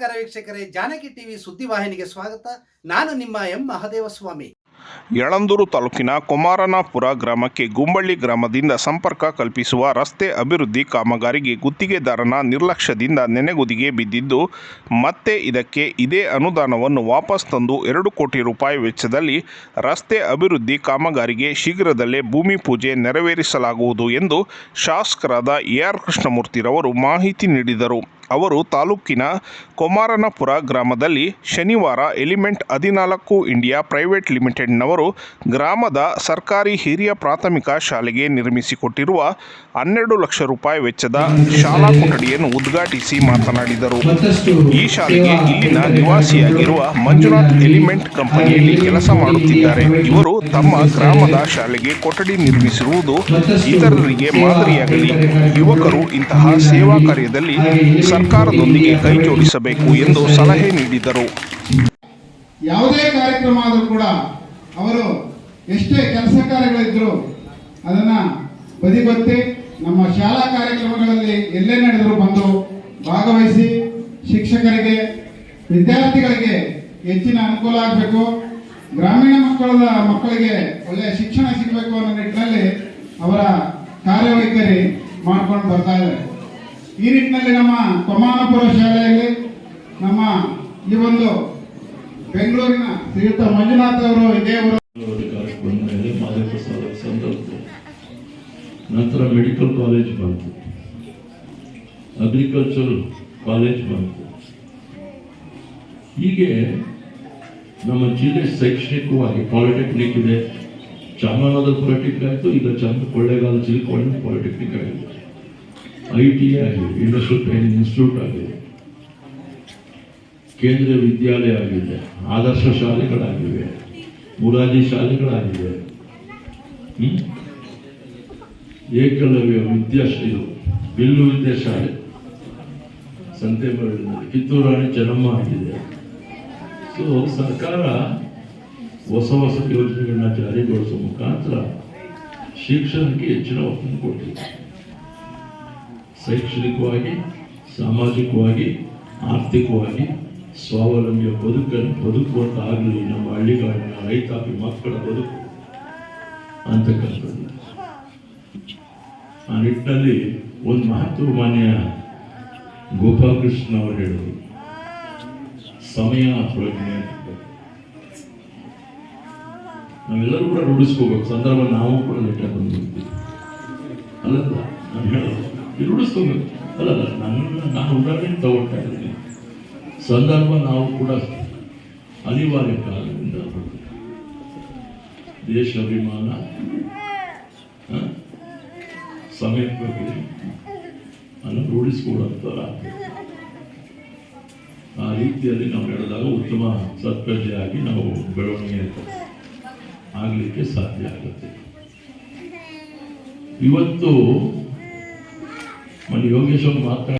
ನಮಸ್ಕಾರ ವೀಕ್ಷಕರೇ, ಜಾನಕಿ ಟಿವಿ ಸುದ್ದಿವಾಹಿನಿಗೆ ಸ್ವಾಗತ. ನಾನು ನಿಮ್ಮ ಎಂ ಮಹದೇವ ಸ್ವಾಮಿ ಯಳಂದೂರು ತಾಲೂಕಿನ ಕುಮಾರನಾಪುರ ಗ್ರಾಮಕ್ಕೆ ಗುಂಬಳ್ಳಿ ಗ್ರಾಮದಿಂದ ಸಂಪರ್ಕ ಕಲ್ಪಿಸುವ ರಸ್ತೆ ಅಭಿವೃದ್ಧಿ ಕಾಮಗಾರಿಗೆ ಗುತ್ತಿಗೆದಾರನ ನಿರ್ಲಕ್ಷ್ಯದಿಂದ ನೆನೆಗುದಿಗೆ ಬಿದ್ದಿದ್ದು, ಮತ್ತೆ ಇದಕ್ಕೆ ಇದೇ ಅನುದಾನವನ್ನು ವಾಪಸ್ ತಂದು ಎರಡು ಕೋಟಿ ರೂಪಾಯಿ ವೆಚ್ಚದಲ್ಲಿ ರಸ್ತೆ ಅಭಿವೃದ್ಧಿ ಕಾಮಗಾರಿಗೆ ಶೀಘ್ರದಲ್ಲೇ ಭೂಮಿ ಪೂಜೆ ನೆರವೇರಿಸಲಾಗುವುದು ಎಂದು ಶಾಸಕರಾದ ಎ ಆರ್ ಕೃಷ್ಣಮೂರ್ತಿರವರು ಮಾಹಿತಿ ನೀಡಿದರು. ಅವರು ತಾಲೂಕಿನ ಕೊಮಾರನಪುರ ಗ್ರಾಮದಲ್ಲಿ ಶನಿವಾರ ಎಲಿಮೆಂಟ್ ಹದಿನಾಲ್ಕು ಇಂಡಿಯಾ ಪ್ರೈವೇಟ್ ಲಿಮಿಟೆಡ್ನವರು ಗ್ರಾಮದ ಸರ್ಕಾರಿ ಹಿರಿಯ ಪ್ರಾಥಮಿಕ ಶಾಲೆಗೆ ನಿರ್ಮಿಸಿಕೊಟ್ಟಿರುವ ಹನ್ನೆರಡು ಲಕ್ಷ ರೂಪಾಯಿ ವೆಚ್ಚದ ಶಾಲಾ ಕೊಠಡಿಯನ್ನು ಉದ್ಘಾಟಿಸಿ ಮಾತನಾಡಿದರು. ಈ ಶಾಲೆಗೆ ಇಲ್ಲಿನ ನಿವಾಸಿಯಾಗಿರುವ ಮಂಜುನಾಥ್ ಎಲಿಮೆಂಟ್ ಕಂಪನಿಯಲ್ಲಿ ಕೆಲಸ ಮಾಡುತ್ತಿದ್ದಾರೆ. ಇವರು ತಮ್ಮ ಗ್ರಾಮದ ಶಾಲೆಗೆ ಕೊಠಡಿ ನಿರ್ಮಿಸಿರುವುದು ಇತರರಿಗೆ ಮಾದರಿಯಾಗಲಿ. ಯುವಕರು ಇಂತಹ ಸೇವಾ ಕಾರ್ಯದಲ್ಲಿ ಸರ್ಕಾರದೊಂದಿಗೆ ಕೈ ಜೋಡಿಸಬೇಕು ಎಂದು ಸಲಹೆ ನೀಡಿದರು. ಯಾವುದೇ ಕಾರ್ಯಕ್ರಮ ಆದರೂ ಕೂಡ ಅವರು ಎಷ್ಟೇ ಕೆಲಸ ಕಾರ್ಯಗಳಿದ್ರು ಅದನ್ನ ಬದಿಗೊತ್ತಿ ನಮ್ಮ ಶಾಲಾ ಕಾರ್ಯಕ್ರಮಗಳಲ್ಲಿ ಎಲ್ಲೇ ನಡೆದರೂ ಬಂದು ಭಾಗವಹಿಸಿ ಶಿಕ್ಷಕರಿಗೆ, ವಿದ್ಯಾರ್ಥಿಗಳಿಗೆ ಹೆಚ್ಚಿನ ಅನುಕೂಲ ಆಗಬೇಕು. ಗ್ರಾಮೀಣ ಮಕ್ಕಳ ಮಕ್ಕಳಿಗೆ ಒಳ್ಳೆಯ ಶಿಕ್ಷಣ ಸಿಗಬೇಕು ಅನ್ನೋ ನಿಟ್ಟಿನಲ್ಲಿ ಅವರ ಕಾರ್ಯವೈಖರಿ ಮಾಡ್ಕೊಂಡು ಬರ್ತಾ ಇದ್ದಾರೆ. ಈ ನಿಟ್ಟಿನಲ್ಲಿ ನಮ್ಮ ಕೊಮಾನಪುರ ಶಾಲೆಯಲ್ಲಿ ನಮ್ಮ ಈ ಒಂದು ಬೆಂಗಳೂರಿನ ಶ್ರೀಯುತ ಮಂಜುನಾಥ್ ಅವರು ಇದೇ ನಂತರ ಮೆಡಿಕಲ್ ಕಾಲೇಜ್ ಬಂತು. ಅಗ್ರಿಕಲ್ಚರ್ ಕಾಲೇಜ್ ಬಂತು. ಹೀಗೆ ನಮ್ಮ ಜಿಲ್ಲೆ ಶೈಕ್ಷಣಿಕವಾಗಿ ಪಾಲಿಟೆಕ್ನಿಕ್ ಇದೆ. ಚಾಮರಾಜನಗರ ಪಾಲಿಟೆಕ್ನಿಕ್ ಆಯಿತು, ಈಗ ಚಾಮ ಕೊಳ್ಳೇಗಾಲ ಜಿಲ್ಲೆ ಪಾಲಿಟೆಕ್ನಿಕ್ ಆಗಿದೆ. ಐ ಟಿ ಆಗಿದೆ ಇಂಡಸ್ಟ್ರಿಯಲ್ ಟ್ರೈನಿಂಗ್ ಇನ್ಸ್ಟಿಟ್ಯೂಟ್ ಆಗಿದೆ. ಕೇಂದ್ರೀಯ ವಿದ್ಯಾಲಯ ಆಗಿದೆ, ಆದರ್ಶ ಶಾಲೆಗಳಾಗಿವೆ ಮುರಾಜಿ ಶಾಲೆಗಳಾಗಿವೆ? ಏಕಲವ್ಯ ವಿದ್ಯಾಶ್ರೀ, ಬಿಲ್ಲು ವಿದ್ಯಾ ಶಾಲೆ ಸಂತೆಬೆರಳಿನಲ್ಲಿ ಕಿತ್ತೂರು ರಾಣಿ ಚೆನ್ನಮ್ಮ ಆಗಿದೆ. ಸೊ ಸರ್ಕಾರ ಹೊಸ ಹೊಸ ಯೋಜನೆಗಳನ್ನ ಜಾರಿಗೊಳಿಸುವ ಮುಖಾಂತರ ಶಿಕ್ಷಣಕ್ಕೆ ಹೆಚ್ಚಿನ ಒತ್ತು ಕೊಟ್ಟಿದೆ. ಶೈಕ್ಷಣಿಕವಾಗಿ, ಸಾಮಾಜಿಕವಾಗಿ, ಆರ್ಥಿಕವಾಗಿ ಸ್ವಾವಲಂಬಿಯ ಬದುಕನ್ನು ಬದುಕುವಂತಾಗಲಿ ನಮ್ಮ ಹಳ್ಳಿಗಳನ್ನ ರೈತಾಪಿ ಮಕ್ಕಳ ಬದುಕು ಅಂತಕ್ಕಂಥದ್ದು ಆ ನಿಟ್ಟಿನಲ್ಲಿ ಒಂದು ಮಹತ್ವ ಮಾನ್ಯ ಗೋಪಾಲಕೃಷ್ಣ ಅವರು ಹೇಳಿದರು. ಸಮಯ ಪ್ರಜ್ಞೆ. ನಾವೆಲ್ಲರೂ ಕೂಡ ರೂಢಿಸ್ಕೋಬೇಕು. ಸಂದರ್ಭ ನಾವು ಕೂಡ ಲೆಕ್ಕ ಬಂದಿರ್ತೀವಿ ಅಲ್ಲ ನಾನು ಹೇಳೋದು. ರೂಢಿಸ್ಕೋಬೇಕು ಅಲ್ಲಲ್ಲ ನನ್ನ, ನಾನು ಉದಾಹರಣೆ ತಗೊಳ್ತಾ ಇದ್ದೀನಿ. ಸಂದರ್ಭ ನಾವು ಕೂಡ ಅನಿವಾರ್ಯ ಕಾಲದಿಂದ ದೇಶ ಅಭಿಮಾನ? ಸಮಯ ಅನ್ನು ರೂಢಿಸಿಕೊಳ್ಳುವಂಥವ್ರ ಆ ರೀತಿಯಲ್ಲಿ ನಾವು ನಡೆದಾಗ ಉತ್ತಮ ಸತ್ಪ್ರಜೆಯಾಗಿ ನಾವು ಬೆಳವಣಿಗೆ ಆಗಲಿಕ್ಕೆ ಸಾಧ್ಯ ಆಗುತ್ತೆ. ಇವತ್ತು మళ్ళీ యోగేశ్వరం మాత్రం